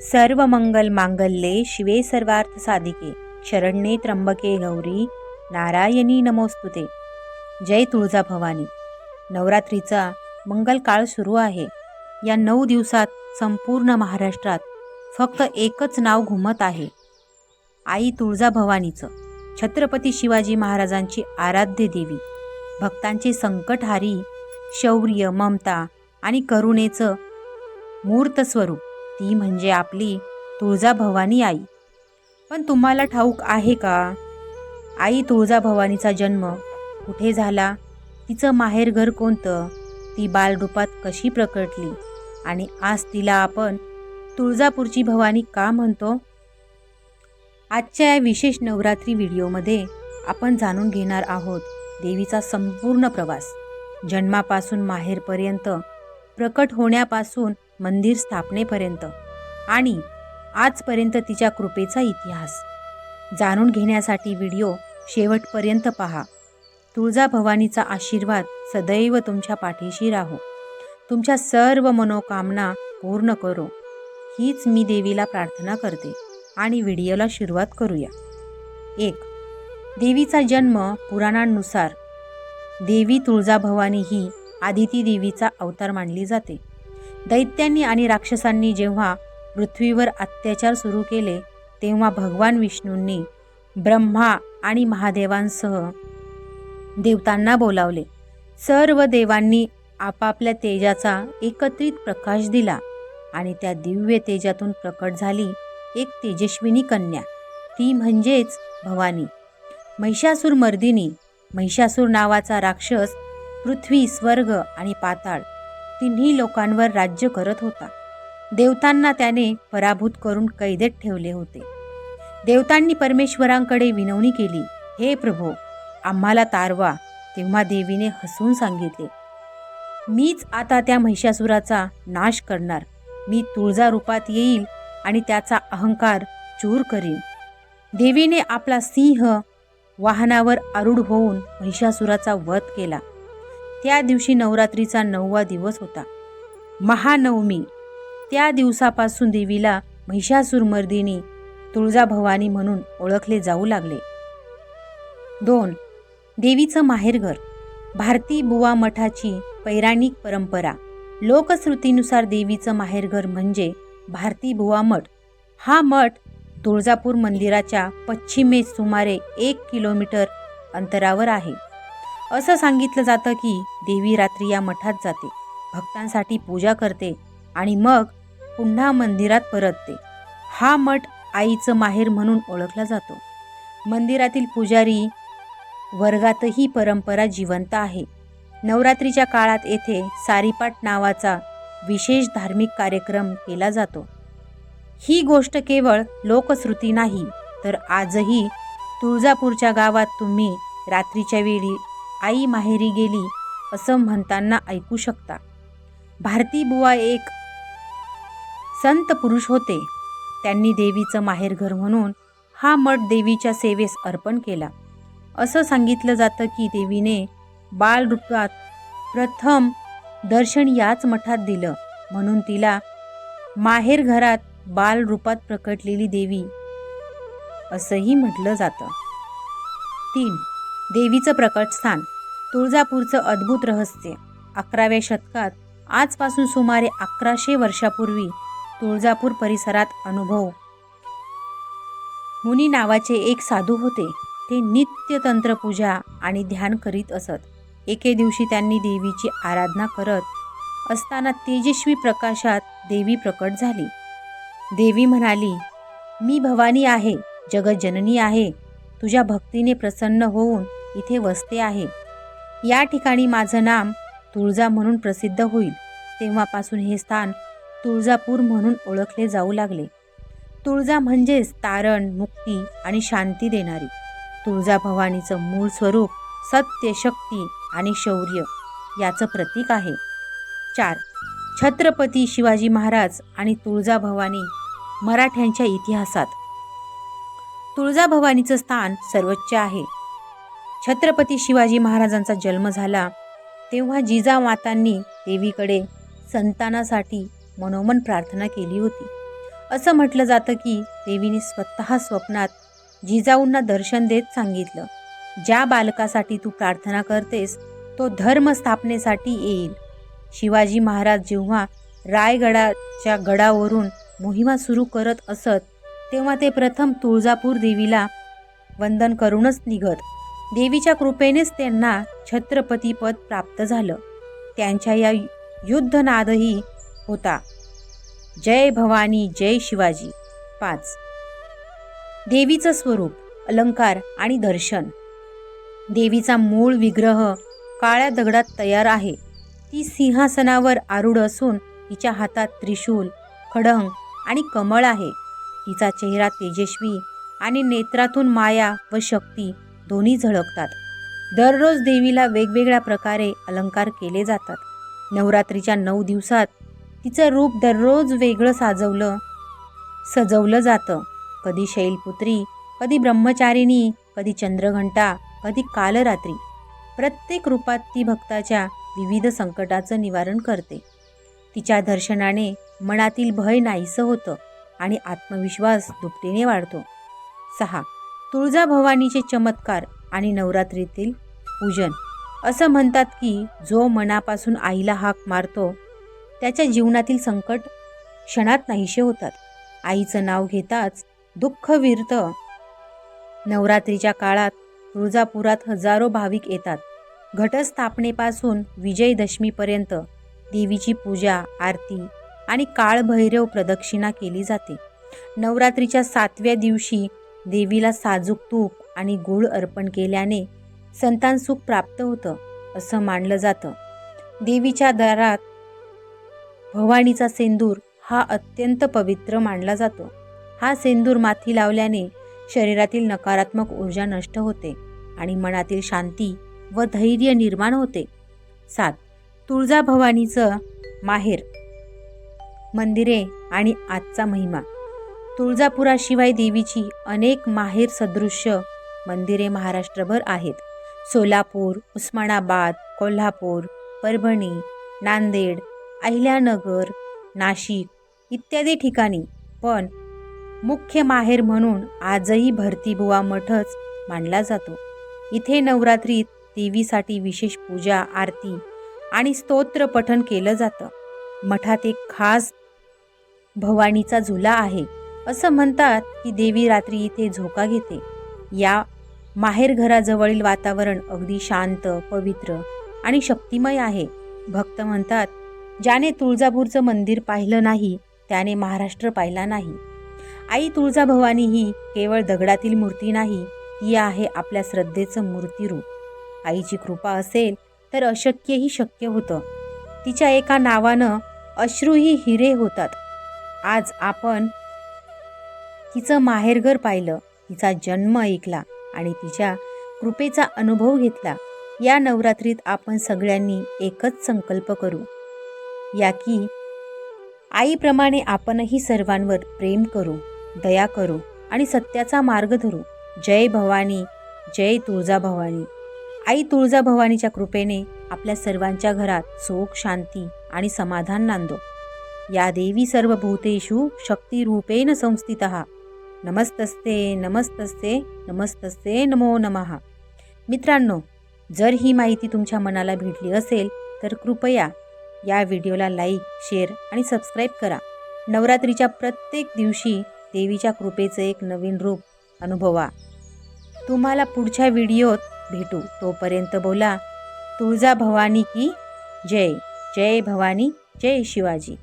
सर्व मंगल मांगल्ये शिवे सर्वार्थ साधिके. शरण्ये त्र्यंबके गौरी नारायणी नमोस्तुते. जय तुळजा भवानी नवरात्रीचा मंगल काळ सुरू आहे. या नऊ दिवसात संपूर्ण महाराष्ट्रात फक्त एकच नाव घुमत आहे. आई तुळजा भवानीचं छत्रपती शिवाजी महाराजांची आराध्य देवी. भक्तांचे संकटहारी शौर्य ममता आणि करुणेचं मूर्त स्वरूप ती म्हणजे आपली तुळजाभवानी आई. पण तुम्हाला ठाऊक आहे का? आई तुळजाभवानीचा जन्म कुठे झाला? तिचं माहेरघर कोणतं? ती बालरूपात कशी प्रकटली? आणि आज तिला आपण तुळजापूरची भवानी का म्हणतो? आजच्या या विशेष नवरात्री व्हिडिओमध्ये आपण जाणून घेणार आहोत देवीचा संपूर्ण प्रवास. जन्मापासून माहेरपर्यंत प्रकट होण्यापासून मंदिर स्थापनेपर्यंत आणि आजपर्यंत तिच्या कृपेचा इतिहास. जाणून घेण्यासाठी व्हिडिओ शेवटपर्यंत पहा. तुळजाभवानीचा आशीर्वाद सदैव तुमच्या पाठीशी राहो. तुमच्या सर्व मनोकामना पूर्ण करो. हीच मी देवीला प्रार्थना करते आणि व्हिडिओला सुरुवात करूया. एक देवीचा जन्म पुराणांनुसार. देवी तुळजाभवानी ही आदिती देवीचा अवतार मानली जाते. दैत्यांनी आणि राक्षसांनी जेव्हा पृथ्वीवर अत्याचार सुरू केले तेव्हा भगवान विष्णूंनी ब्रह्मा आणि महादेवांसह देवतांना बोलावले. सर्व देवांनी आपापल्या तेजाचा एकत्रित प्रकाश दिला आणि त्या दिव्य तेजातून प्रकट झाली एक तेजस्विनी कन्या. ती म्हणजेच भवानी. महिषासूर मर्दिनी महिषासूर नावाचा राक्षस पृथ्वी स्वर्ग आणि पाताळ तिन्ही लोकांवर राज्य करत होता. देवतांना त्याने पराभूत करून कैदेत ठेवले होते. देवतांनी परमेश्वरांकडे विनवणी केली हे प्रभो आम्हाला तारवा तेव्हा देवीने हसून सांगितले. मीच आता त्या महिषासुराचा नाश करणार. मी तुळजा रूपात येईल आणि त्याचा अहंकार चूर करीन. देवीने आपला सिंह वाहनावर आरूढ होऊन महिषासुराचा वध केला. त्या दिवशी नवरात्रीचा नववा दिवस होता. महानवमी. त्या दिवसापासून देवीला महिषासुरमर्दिनी तुळजाभवानी म्हणून ओळखले जाऊ लागले. दोन. देवीचं माहेरघर भारती बुवा मठाची पैराणिक परंपरा. लोकश्रुतीनुसार देवीचं माहेरघर म्हणजे भारती बुवा मठ. हा मठ तुळजापूर मंदिराच्या पश्चिमेस सुमारे एक किलोमीटर अंतरावर आहे. असं सांगितलं जातं की देवी रात्री या मठात जाते भक्तांसाठी पूजा करते आणि मग पुन्हा मंदिरात परतते. हा मठ आईचं माहेर म्हणून ओळखला जातो. मंदिरातील पुजारी वर्गातही परंपरा जिवंत आहे. नवरात्रीच्या काळात येथे सारीपाट नावाचा विशेष धार्मिक कार्यक्रम केला जातो. ही गोष्ट केवळ लोकश्रुती नाही तर आजही तुळजापूरच्या गावात तुम्ही रात्रीच्या वेळी आई माहेरी गेली असं म्हणताना ऐकू शकता. भारती बुवा एक संत पुरुष होते. त्यांनी देवीचं माहेरघर म्हणून हा मठ देवीच्या सेवेस अर्पण केला. असं सांगितलं जातं की देवीने बालरूपात प्रथम दर्शन याच मठात दिलं. म्हणून तिला माहेर घरात बालरूपात प्रकटलेली देवी असंही म्हटलं जातं. तीन देवीचं प्रकट स्थान तुळजापूरचं अद्भुत रहस्य. अकराव्या शतकात आजपासून सुमारे अकराशे वर्षापूर्वी तुळजापूर परिसरात अनुभव. मुनी नावाचे एक साधू होते. ते नित्य तंत्रपूजा आणि ध्यान करीत असत. एके दिवशी त्यांनी देवीची आराधना करत असताना तेजस्वी प्रकाशात देवी प्रकट झाली. देवी म्हणाली मी भवानी आहे जगजननी आहे. तुझ्या भक्तीने प्रसन्न होऊन इथे वसते आहे. या ठिकाणी माझं नाम तुळजा म्हणून प्रसिद्ध होईल. तेव्हापासून हे स्थान तुळजापूर म्हणून ओळखले जाऊ लागले. तुळजा म्हणजेच तारण मुक्ती आणि शांती देणारी. तुळजाभवानीचं मूळ स्वरूप सत्य शक्ती आणि शौर्य याचं प्रतीक आहे. चार. छत्रपती शिवाजी महाराज आणि तुळजाभवानी मराठ्यांच्या इतिहासात. तुळजाभवानीचं स्थान सर्वोच्च आहे. छत्रपती शिवाजी महाराजांचा जन्म झाला तेव्हा जिजामातांनी देवीकडे संतानासाठी मनोमन प्रार्थना केली होती. असं म्हटलं जातं की देवीने स्वतः स्वप्नात जिजाऊंना दर्शन देत सांगितलं ज्या बालकासाठी तू प्रार्थना करतेस तो धर्म स्थापनेसाठी येईल. शिवाजी महाराज जेव्हा रायगडाच्या गडावरून मोहिमा सुरू करत असत तेव्हा ते प्रथम तुळजापूर देवीला वंदन करूनच निघत. देवीच्या कृपेनेच त्यांना छत्रपतीपद प्राप्त झालं. त्यांच्या या युद्धनादही होता. जय भवानी जय शिवाजी. पाच. देवीचं स्वरूप अलंकार आणि दर्शन. देवीचा मूळ विग्रह काळ्या दगडात तयार आहे. ती सिंहासनावर आरूढ असून तिच्या हातात त्रिशूल खडंग आणि कमळ आहे. तिचा चेहरा तेजस्वी आणि नेत्रातून माया व शक्ती दोन्ही झळकतात. दररोज देवीला वेगवेगळ्या प्रकारे अलंकार केले जातात. नवरात्रीच्या नऊ दिवसात तिचं रूप दररोज वेगळं साजवलं सजवलं जातं. कधी शैलपुत्री कधी ब्रह्मचारिणी कधी चंद्रघंटा कधी कालरात्री. प्रत्येक रूपात ती भक्ताच्या विविध संकटाचं निवारण करते. तिच्या दर्शनाने मनातील भय नाहीसं होतं आणि आत्मविश्वास दुपटीने वाढतो. सहा तुळजाभवानीचे चमत्कार आणि नवरात्रीतील पूजन. असं म्हणतात की जो मनापासून आईला हाक मारतो त्याच्या जीवनातील संकट क्षणात नाहीसे होतात. आईचं नाव घेताच दुःख विरतं नवरात्रीच्या काळात तुळजापुरात हजारो भाविक येतात. घटस्थापनेपासून विजयदशमीपर्यंत देवीची पूजा आरती आणि काळभैरव प्रदक्षिणा केली जाते. नवरात्रीच्या सातव्या दिवशी देवीला साजूक तूप आणि गुळ अर्पण केल्याने संतान सुख प्राप्त होतं असं मानलं जातं. देवीच्या दारात भवानीचा सेंदूर हा अत्यंत पवित्र मानला जातो. हा सेंदूर माथी लावल्याने शरीरातील नकारात्मक ऊर्जा नष्ट होते आणि मनातील शांती व धैर्य निर्माण होते. सात. तुळजाभवानीचं माहेर मंदिरे आणि आजचा महिमा. तुळजापुराशिवाय देवीची अनेक माहेर सदृश्य मंदिरे महाराष्ट्रभर आहेत. सोलापूर उस्मानाबाद कोल्हापूर परभणी नांदेड अहिल्यानगर नाशिक इत्यादी ठिकाणी पण मुख्य माहेर म्हणून आजही भरतीबुवा मठच मानला जातो. इथे नवरात्रीत देवीसाठी विशेष पूजा आरती आणि स्तोत्र पठण केलं जातं. मठात एक खास भवानीचा झुला आहे. असं म्हणतात की देवी रात्री इथे झोका घेते. या माहेर घराजवळील वातावरण अगदी शांत पवित्र आणि शक्तिमय आहे. भक्त म्हणतात ज्याने तुळजापूरचं मंदिर पाहिलं नाही त्याने महाराष्ट्र पाहिला नाही. आई तुळजाभवानी ही केवळ दगडातील मूर्ती नाही ती आहे आपल्या श्रद्धेचं मूर्तिरूप. आईची कृपा असेल तर अशक्यही शक्य होतं. तिच्या एका नावानं अश्रूही हिरे होतात. आज आपण तिचं माहेरघर पाहिलं तिचा जन्म ऐकला आणि तिच्या कृपेचा अनुभव घेतला. या नवरात्रीत आपण सगळ्यांनी एकच संकल्प करू. या की आईप्रमाणे आपणही सर्वांवर प्रेम करू दया करू आणि सत्याचा मार्ग धरू. जय भवानी जय तुळजाभवानी. आई तुळजाभवानीच्या कृपेने आपल्या सर्वांच्या घरात सुख शांती आणि समाधान नांदो. या देवी सर्व भूतेषु शक्तिरूपेण संस्थित. नमस्तस्ते नमस्तस्ते नमस्तस्ते नमो नमः. मित्रांनो जर ही माहिती तुमच्या मनाला भेटली असेल तर कृपया या व्हिडिओला लाईक शेअर आणि सबस्क्राईब करा. नवरात्रीच्या प्रत्येक दिवशी देवीच्या कृपेचं एक नवीन रूप अनुभवा. तुम्हाला पुढच्या व्हिडिओत भेटू. तोपर्यंत बोला तुळजा भवानी की जय. जय भवानी जय शिवाजी.